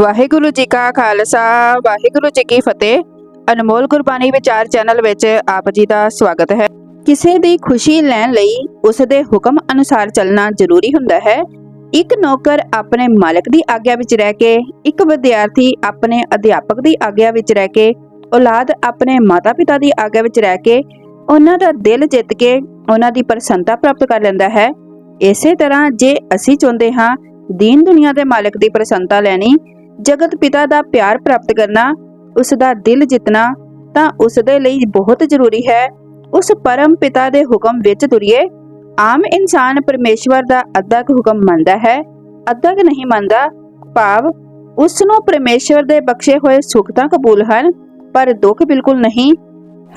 ਵਾਹਿਗੁਰੂ ਜੀ ਕਾ ਖਾਲਸਾ, ਵਾਹਿਗੁਰੂ ਜੀ ਕੀ ਫਤਿਹ। ਅਨਮੋਲ ਗੁਰਬਾਣੀ ਵਿਚਾਰ ਚੈਨਲ ਵਿੱਚ ਆਪ ਜੀ ਦਾ ਸਵਾਗਤ ਹੈ। ਕਿਸੇ ਦੀ ਖੁਸ਼ੀ ਲੈਣ ਲਈ ਉਸ ਦੇ ਹੁਕਮ ਅਨੁਸਾਰ ਚੱਲਣਾ ਜ਼ਰੂਰੀ ਹੁੰਦਾ ਹੈ। ਇੱਕ ਨੌਕਰ ਆਪਣੇ ਮਾਲਕ ਦੀ ਆਗਿਆ ਵਿੱਚ ਰਹਿ ਕੇ, ਇੱਕ ਵਿਦਿਆਰਥੀ ਆਪਣੇ ਅਧਿਆਪਕ ਦੀ ਆਗਿਆ ਵਿੱਚ ਰਹਿ ਕੇ, ਔਲਾਦ ਆਪਣੇ ਮਾਤਾ-ਪਿਤਾ ਦੀ ਆਗਿਆ ਵਿੱਚ ਰਹਿ ਕੇ, ਉਹਨਾਂ ਦਾ ਦਿਲ ਜਿੱਤ ਕੇ ਉਹਨਾਂ ਦੀ ਪ੍ਰਸੰਨਤਾ ਪ੍ਰਾਪਤ ਕਰ ਲੈਂਦਾ ਹੈ। ਇਸੇ ਤਰ੍ਹਾਂ ਜੇ ਅਸੀਂ ਚਾਹੁੰਦੇ ਹਾਂ ਦੀਨ ਦੁਨੀਆ ਦੇ ਮਾਲਕ ਦੀ ਪ੍ਰਸੰਨਤਾ ਲੈਣੀ ਜਗਤ ਪਿਤਾ ਦਾ ਪਿਆਰ ਪ੍ਰਾਪਤ ਕਰਨਾ, ਉਸ ਦਾ ਦਿਲ ਜਿੱਤਣਾ ਤਾਂ ਉਸ ਦੇ ਲਈ ਬਹੁਤ ਜ਼ਰੂਰੀ ਹੈ। ਉਸ ਪਰਮ ਪਿਤਾ ਦੇ ਹੁਕਮ ਵਿੱਚ ਤੁਰੀਏ। ਆਮ ਇਨਸਾਨ ਪਰਮੇਸ਼ਵਰ ਦਾ ਅੱਧਾ ਕੁ ਹੁਕਮ ਮੰਨਦਾ ਹੈ ਅੱਧਾ ਕੁ ਨਹੀਂ ਮੰਨਦਾ। ਭਾਵ ਉਸ ਨੂੰ ਪਰਮੇਸ਼ਵਰ ਦੇ ਬਖਸ਼ੇ ਹੋਏ ਸੁੱਖ ਤਾਂ ਕਬੂਲ ਹਨ, ਪਰ ਦੁੱਖ ਬਿਲਕੁਲ ਨਹੀਂ।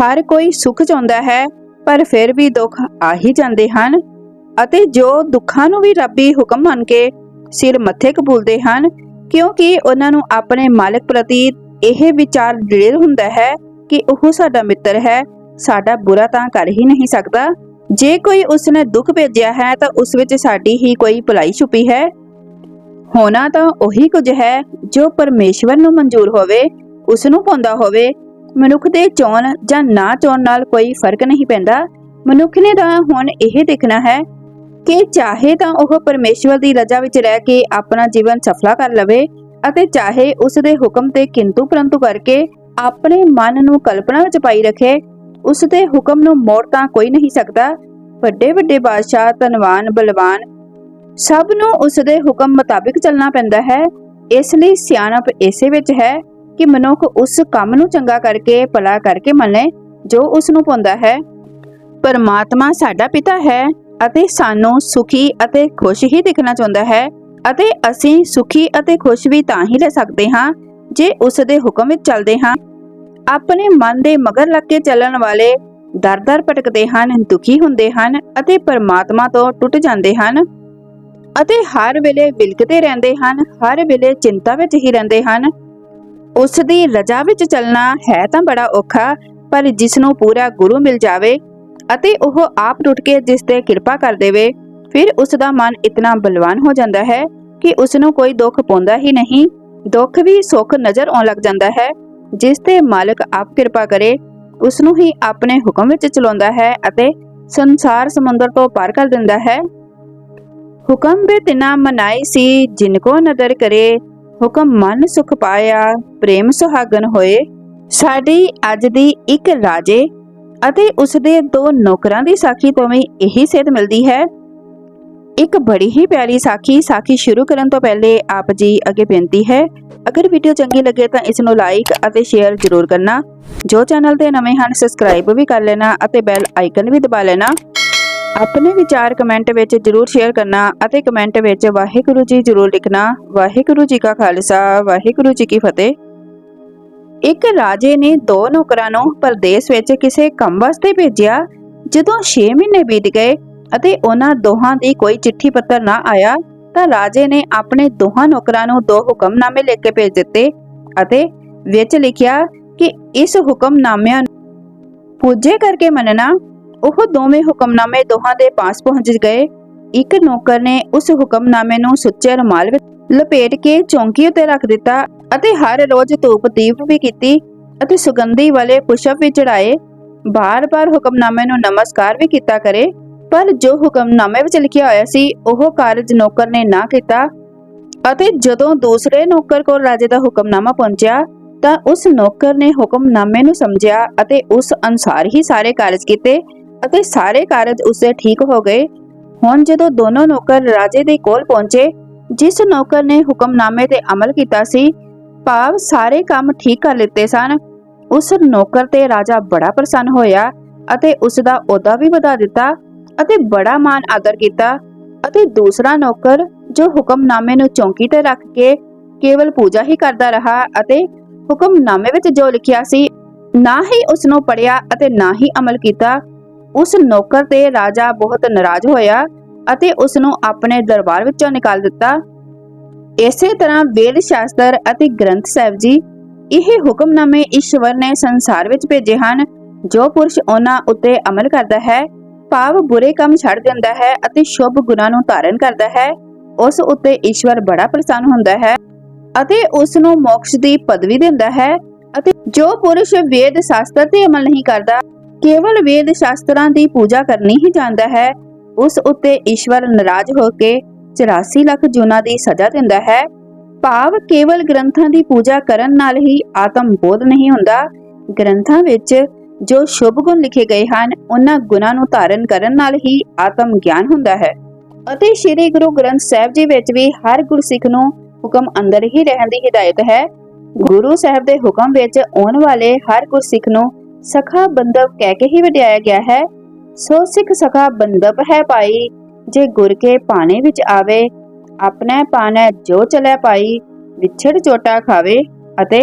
ਹਰ ਕੋਈ ਸੁੱਖ ਚਾਹੁੰਦਾ ਹੈ, ਪਰ ਫਿਰ ਵੀ ਦੁੱਖ ਆ ਹੀ ਜਾਂਦੇ ਹਨ। ਅਤੇ ਜੋ ਦੁੱਖਾਂ ਨੂੰ ਵੀ ਰੱਬੀ ਹੁਕਮ ਮੰਨ ਕੇ ਸਿਰ ਮੱਥੇ ਕਬੂਲਦੇ ਹਨ ਕਿਉਂਕਿ ਉਹਨਾਂ ਨੂੰ ਆਪਣੇ ਮਾਲਕ ਪ੍ਰਤੀ ਇਹ ਵਿਚਾਰ ਦ੍ਰਿੜ ਹੁੰਦਾ ਹੈ ਕਿ ਉਹ ਸਾਡਾ ਮਿੱਤਰ ਹੈ, ਸਾਡਾ ਬੁਰਾ ਤਾਂ ਕਰ ਹੀ ਨਹੀਂ ਸਕਦਾ। ਜੇ ਕੋਈ ਉਸਨੇ ਦੁੱਖ ਭੇਜਿਆ ਹੈ ਤਾਂ ਉਸ ਵਿੱਚ ਸਾਡੀ ਹੀ ਕੋਈ ਭਲਾਈ ਛੁਪੀ ਹੈ। ਹੋਣਾ ਤਾਂ ਉਹੀ ਕੁਝ ਹੈ ਜੋ ਪਰਮੇਸ਼ਵਰ ਨੂੰ ਮਨਜ਼ੂਰ ਹੋਵੇ ਉਸ ਨੂੰ ਪਾਉਂਦਾ ਹੋਵੇ। ਮਨੁੱਖ ਦੇ ਚੋਣ ਜਾਂ ਨਾ ਚੋਣ ਨਾਲ ਕੋਈ ਫ਼ਰਕ ਨਹੀਂ ਪੈਂਦਾ। ਮਨੁੱਖ ਨੇ ਤਾਂ ਹੁਣ ਇਹ ਦੇਖਣਾ ਹੈ ਕਿ ਚਾਹੇ ਤਾਂ ਉਹ ਪਰਮੇਸ਼ਵਰ ਦੀ ਰਜ਼ਾ ਵਿੱਚ ਰਹਿ ਕੇ ਆਪਣਾ ਜੀਵਨ ਸਫਲਾ ਕਰ ਲਵੇ ਅਤੇ ਚਾਹੇ ਉਸ ਦੇ ਹੁਕਮ ਤੇ ਕਿੰਤੂ ਪਰੰਤੂ ਕਰਕੇ ਆਪਣੇ ਮਨ ਨੂੰ ਕਲਪਨਾ ਵਿੱਚ ਪਾਈ ਰੱਖੇ, ਉਸ ਦੇ ਹੁਕਮ ਨੂੰ ਮੋੜ ਤਾਂ ਕੋਈ ਨਹੀਂ ਸਕਦਾ। ਵੱਡੇ ਵੱਡੇ ਬਾਦਸ਼ਾਹ, ਧਨਵਾਨ, ਬਲਵਾਨ, ਸਭ ਨੂੰ ਉਸ ਦੇ ਹੁਕਮ ਮੁਤਾਬਿਕ ਚੱਲਣਾ ਪੈਂਦਾ ਹੈ। ਇਸ ਲਈ ਸਿਆਣਪ ਇਸੇ ਵਿੱਚ ਹੈ ਕਿ ਮਨੁੱਖ ਉਸ ਕੰਮ ਨੂੰ ਚੰਗਾ ਕਰਕੇ, ਭਲਾ ਕਰਕੇ ਮੰਨੇ ਜੋ ਉਸ ਨੂੰ ਪਾਉਂਦਾ ਹੈ। ਪਰਮਾਤਮਾ ਸਾਡਾ ਪਿਤਾ ਹੈ। ਅਤੇ ਸਾਨੂੰ ਸੁਖੀ ਅਤੇ ਖੁਸ਼ ਹੀ ਦਿਖਣਾ ਚਾਹੁੰਦਾ ਹੈ ਅਤੇ ਅਸੀਂ ਸੁਖੀ ਅਤੇ ਖੁਸ਼ ਵੀ ਤਾਂ ਹੀ ਰਹਿ ਸਕਦੇ ਹਾਂ ਜੇ ਉਸ ਦੇ ਹੁਕਮ ਵਿੱਚ ਚੱਲਦੇ ਹਾਂ। ਆਪਣੇ ਮਨ ਦੇ ਮਗਰ ਲੱਗ ਕੇ ਚੱਲਣ ਵਾਲੇ ਦਰ-ਦਰ ਭਟਕਦੇ ਹਨ, ਦੁਖੀ ਹੁੰਦੇ ਹਨ ਅਤੇ ਪਰਮਾਤਮਾ ਤੋਂ ਟੁੱਟ ਜਾਂਦੇ ਹਨ ਅਤੇ ਹਰ ਵੇਲੇ ਵਿਲਕਦੇ ਰਹਿੰਦੇ ਹਨ, ਹਰ ਵੇਲੇ ਚਿੰਤਾ ਵਿੱਚ ਹੀ ਰਹਿੰਦੇ ਹਨ। ਉਸ ਦੀ ਰਜਾ ਵਿੱਚ ਚੱਲਣਾ ਹੈ ਤਾਂ ਬੜਾ ਔਖਾ, ਪਰ ਜਿਸ ਨੂੰ ਪੂਰਾ ਗੁਰੂ ਮਿਲ ਜਾਵੇ ਅਤੇ ਉਹ ਆਪ ਟੁੱਟ ਕੇ ਜਿਸ ਤੇ ਕਿਰਪਾ ਕਰ ਦੇਵੇ, ਫਿਰ ਉਸ ਦਾ ਮਨ ਇਤਨਾ ਬਲਵਾਨ ਹੋ ਜਾਂਦਾ ਹੈ ਕਿ ਉਸ ਨੂੰ ਕੋਈ ਦੁੱਖ ਪਾਉਂਦਾ ਹੀ ਨਹੀਂ। ਦੁੱਖ ਵੀ ਸੁੱਖ ਨਜ਼ਰ ਆਉਣ ਲੱਗ ਜਾਂਦਾ ਹੈ। ਜਿਸ ਤੇ ਮਾਲਕ ਆਪ ਕਿਰਪਾ ਕਰੇ ਉਸ ਨੂੰ ਹੀ ਆਪਣੇ ਹੁਕਮ ਵਿੱਚ ਚਲਾਉਂਦਾ ਹੈ ਅਤੇ ਸੰਸਾਰ ਸਮੁੰਦਰ ਤੋਂ ਪਾਰ ਕਰ ਦਿੰਦਾ ਹੈ। ਹੁਕਮ ਬੇ ਤਿਨਾ ਮਨਾਈ ਸੀ, ਜਿਨ ਕੋ ਨਦਰ ਕਰੇ, ਹੁਕਮ ਮਨ ਸੁਖ ਪਾਇਆ, ਪ੍ਰੇਮ ਸੁਹਾਗਨ ਹੋਏ। ਸਾਡੀ ਅੱਜ ਦੀ ਇੱਕ ਰਾਜੇ ਅਤੇ ਉਸ ਦੇ ਦੋ ਨੌਕਰਾਂ ਦੀ ਸਾਖੀ ਤੋਂ ਵੀ ਇਹੀ ਸੇਧ ਮਿਲਦੀ ਹੈ। ਇੱਕ ਬੜੀ ਹੀ ਪਿਆਰੀ ਸਾਖੀ ਸਾਖੀ ਸ਼ੁਰੂ ਕਰਨ ਤੋਂ ਪਹਿਲੇ ਆਪ ਜੀ ਅੱਗੇ ਬੇਨਤੀ ਹੈ, ਅਗਰ ਵੀਡੀਓ ਚੰਗੀ ਲੱਗੇ ਤਾਂ ਇਸ ਨੂੰ ਲਾਈਕ ਅਤੇ ਸ਼ੇਅਰ ਜ਼ਰੂਰ ਕਰਨਾ। ਜੋ ਚੈਨਲ ਤੇ ਨਵੇਂ ਹਨ ਸਬਸਕ੍ਰਾਈਬ ਵੀ ਕਰ ਲੈਣਾ ਅਤੇ ਬੈਲ ਆਈਕਨ ਵੀ ਦਬਾ ਲੈਣਾ। ਆਪਣੇ ਵਿਚਾਰ ਕਮੈਂਟ ਵਿੱਚ ਜ਼ਰੂਰ ਸ਼ੇਅਰ ਕਰਨਾ ਅਤੇ ਕਮੈਂਟ ਵਿੱਚ ਵਾਹਿਗੁਰੂ ਜੀ ਜ਼ਰੂਰ ਲਿਖਣਾ। ਵਾਹਿਗੁਰੂ ਜੀ ਕਾ ਖਾਲਸਾ, ਵਾਹਿਗੁਰੂ ਜੀ ਕੀ ਫਤਿਹ। ਇੱਕ ਰਾਜੇ ਨੇ ਦੋ ਨੌਕਰਾਂ ਨੂੰ ਪਰਦੇਸ ਵਿੱਚ ਕਿਸੇ ਕੰਮ ਵਾਸਤੇ ਭੇਜਿਆ, ਜਦੋਂ 6 ਮਹੀਨੇ ਬੀਤ ਗਏ ਅਤੇ ਉਹਨਾਂ ਦੋਹਾਂ ਦੀ ਕੋਈ ਚਿੱਠੀ ਪੱਤਰ ਨਾ ਆਇਆ, ਤਾਂ ਰਾਜੇ ਨੇ ਆਪਣੇ ਦੋਹਾਂ ਨੌਕਰਾਂ ਨੂੰ ਦੋ ਹੁਕਮਨਾਮੇ ਲਿਖ ਕੇ ਭੇਜ ਦਿੱਤੇ ਅਤੇ ਵਿੱਚ ਲਿਖਿਆ ਕਿ ਇਸ ਹੁਕਮਨਾਮਿਆਂ ਨੂੰ ਪੂਜੇ ਕਰਕੇ ਮੰਨਣਾ, ਉਹ ਦੋਵੇਂ ਹੁਕਮਨਾਮੇ ਦੋਹਾਂ ਦੇ ਪਾਸ ਪਹੁੰਚ ਗਏ। ਇੱਕ ਨੌਕਰ ਨੇ ਉਸ ਹੁਕਮਨਾਮੇ ਨੂੰ ਸੁੱਚੇ ਰੁਮਾਲ ਵਿੱਚ ਲਪੇਟ ਕੇ ਚੌਂਕੀ ਉੱਤੇ ਰੱਖ ਦਿੱਤਾ ਅਤੇ ਹਰ ਰੋਜ਼ ਧੂਪ ਦੀਪ ਵੀ ਕੀਤੀ ਅਤੇ ਸੁਗੰਧੀ ਵਾਲੇ ਪੁਸ਼ਪ ਵੀ ਚੜਾਏ ਬਾਰ-ਬਾਰ ਹੁਕਮਨਾਮੇ ਨੂੰ ਨਮਸਕਾਰ ਵੀ ਕੀਤਾ ਕਰੇ, ਪਰ ਜੋ ਹੁਕਮਨਾਮੇ ਵਿੱਚ ਲਿਖਿਆ ਹੋਇਆ ਸੀ, ਉਹ ਕਾਰਜ ਨੌਕਰ ਨੇ ਨਾ ਕੀਤਾ ਅਤੇ ਜਦੋਂ ਦੂਸਰੇ ਨੌਕਰ ਕੋਲ ਰਾਜੇ ਦਾ ਹੁਕਮਨਾਮਾ ਪਹੁੰਚਿਆ, ਤਾਂ ਉਸ ਨੌਕਰ ਨੇ ਹੁਕਮਨਾਮੇ ਨੂੰ ਸਮਝਿਆ ਅਤੇ ਉਸ ਅਨੁਸਾਰ ਹੀ ਸਾਰੇ ਕਾਰਜ ਕੀਤੇ ਅਤੇ ਸਾਰੇ ਕਾਰਜ ਉਸੇ ਠੀਕ ਹੋ ਗਏ। ਹੁਣ ਜਦੋਂ ਦੋਨੋਂ ਨੌਕਰ ਰਾਜੇ ਦੇ ਕੋਲ ਪਹੁੰਚੇ ਜਿਸ ਨੌਕਰ ਨੇ ਹੁਕਮਨਾਮੇ ਤੇ ਅਮਲ ਕੀਤਾ ਸੀ, ਭਾਵ ਸਾਰੇ ਕੰਮ ਠੀਕ ਕਰ ਲਿੱਤੇ ਸਨ। ਉਸ ਨੌਕਰ ਤੇ ਰਾਜਾ ਬੜਾ ਪ੍ਰਸੰਨ ਹੋਇਆ ਅਤੇ ਉਸ ਦਾ ਅਹੁਦਾ ਵੀ ਵਧਾ ਦਿੱਤਾ ਅਤੇ ਬੜਾ ਮਾਨ ਆਦਰ ਕੀਤਾ ਅਤੇ ਦੂਸਰਾ ਨੌਕਰ ਜੋ ਹੁਕਮਨਾਮੇ ਨੂੰ ਚੌਂਕੀ ਤੇ ਰੱਖ ਕੇ ਕੇਵਲ ਪੂਜਾ ਹੀ ਕਰਦਾ ਰਹਾ ਅਤੇ ਹੁਕਮਨਾਮੇ ਵਿੱਚ ਜੋ ਲਿਖਿਆ ਸੀ, ਨਾ ਹੀ ਉਸ ਨੂੰ ਪੜਿਆ ਅਤੇ ਨਾ ਹੀ ਅਮਲ ਕੀਤਾ, ਉਸ ਨੌਕਰ ਤੇ ਰਾਜਾ ਬਹੁਤ ਨਾਰਾਜ਼ ਹੋਇਆ ਅਤੇ ਉਸ ਨੂੰ ਆਪਣੇ ਦਰਬਾਰ ਵਿੱਚੋਂ ਨਿਕਾਲ ਦਿੱਤਾ। ਇਸੇ ਤਰ੍ਹਾਂ ਵੇਦ ਸ਼ਾਸਤਰ ਅਤੇ ਗ੍ਰੰਥ ਸਾਹਿਬ ਜੀ ਇਹ ਹੁਕਮਨਾਮੇ ਈਸ਼ਵਰ ਨੇ ਸੰਸਾਰ ਵਿੱਚ ਭੇਜੇ ਹਨ, ਜੋ ਪੁਰਸ਼ ਉਹਨਾਂ ਉੱਤੇ ਅਮਲ ਕਰਦਾ ਹੈ, ਭਾਵ ਬੁਰੇ ਕੰਮ ਛੱਡ ਦਿੰਦਾ ਹੈ ਅਤੇ ਸ਼ੁਭ ਗੁਣਾਂ ਨੂੰ ਧਾਰਨ ਕਰਦਾ ਹੈ। ਉਸ ਉੱਤੇ ਈਸ਼ਵਰ ਬੜਾ ਪ੍ਰਸੰਨ ਹੁੰਦਾ ਹੈ ਅਤੇ ਉਸ ਨੂੰ ਮੋਕਸ਼ ਦੀ ਪਦਵੀ ਦਿੰਦਾ ਹੈ ਅਤੇ ਜੋ ਪੁਰਸ਼ ਵੇਦ ਸ਼ਾਸਤਰ ਤੇ ਅਮਲ ਨਹੀਂ ਕਰਦਾ, ਕੇਵਲ ਵੇਦ ਸ਼ਾਸਤਰਾਂ ਦੀ ਪੂਜਾ ਕਰਨੀ ਹੀ ਜਾਣਦਾ ਹੈ। ਉਸ ਉੱਤੇ ਈਸ਼ਵਰ ਨਾਰਾਜ਼ ਹੋ ਕੇ 84 ਲੱਖ ਜੂਨਾਂ ਦੀ ਸਜ਼ਾ ਦਿੰਦਾ ਹੈ। ਭਾਵ ਕੇਵਲ ਗ੍ਰੰਥਾਂ ਦੀ ਪੂਜਾ ਕਰਨ ਨਾਲ ਹੀ ਆਤਮ ਬੋਧ ਨਹੀਂ ਹੁੰਦਾ। ਗ੍ਰੰਥਾਂ ਵਿੱਚ ਜੋ ਸ਼ੁਭ ਗੁਣ ਲਿਖੇ ਗਏ ਹਨ, ਉਹਨਾਂ ਗੁਣਾਂ ਨੂੰ ਧਾਰਨ ਕਰਨ ਨਾਲ ਹੀ ਆਤਮ ਗਿਆਨ ਹੁੰਦਾ ਹੈ। ਅਤੇ ਸ੍ਰੀ ਗੁਰੂ ਗ੍ਰੰਥ ਸਾਹਿਬ ਜੀ ਵਿੱਚ ਵੀ ਹਰ ਗੁਰਸਿੱਖ ਨੂੰ ਹੁਕਮ ਅੰਦਰ ਹੀ ਰਹਿਣ ਦੀ ਹਿਦਾਇਤ ਹੈ। ਗੁਰੂ ਸਾਹਿਬ ਦੇ ਹੁਕਮ ਵਿੱਚ ਆਉਣ ਵਾਲੇ ਹਰ ਗੁਰਸਿੱਖ ਨੂੰ ਸਖਾ ਬੰਦਵ ਕਹਿ ਕੇ ਹੀ ਵਡਿਆਇਆ ਗਿਆ ਹੈ। ਸੋ ਸਿੱਖ ਸਖਾ ਬੰਦਪ ਹੈ ਭਾਈ, ਜੇ ਗੁਰ ਕੇ ਪਾਣੇ ਵਿੱਚ ਆਵੇ, ਆਪਣਾ ਪਾਣੇ ਜੋ ਚਲੇ ਭਾਈ, ਵਿਛੜ ਚੋਟਾ ਖਾਵੇ ਅਤੇ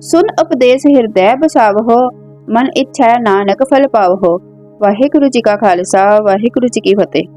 ਸੁਨ ਉਪਦੇਸ਼ ਹਿਰਦੈ ਬਸਾਵਹੋ, ਮਨ ਇੱਛਾ ਨਾਨਕ ਫਲ ਪਾਵਹੋ। ਵਾਹਿਗੁਰੂ ਜੀ ਕਾ ਖਾਲਸਾ, ਵਾਹਿਗੁਰੂ ਜੀ ਕੀ ਫਤਿਹ।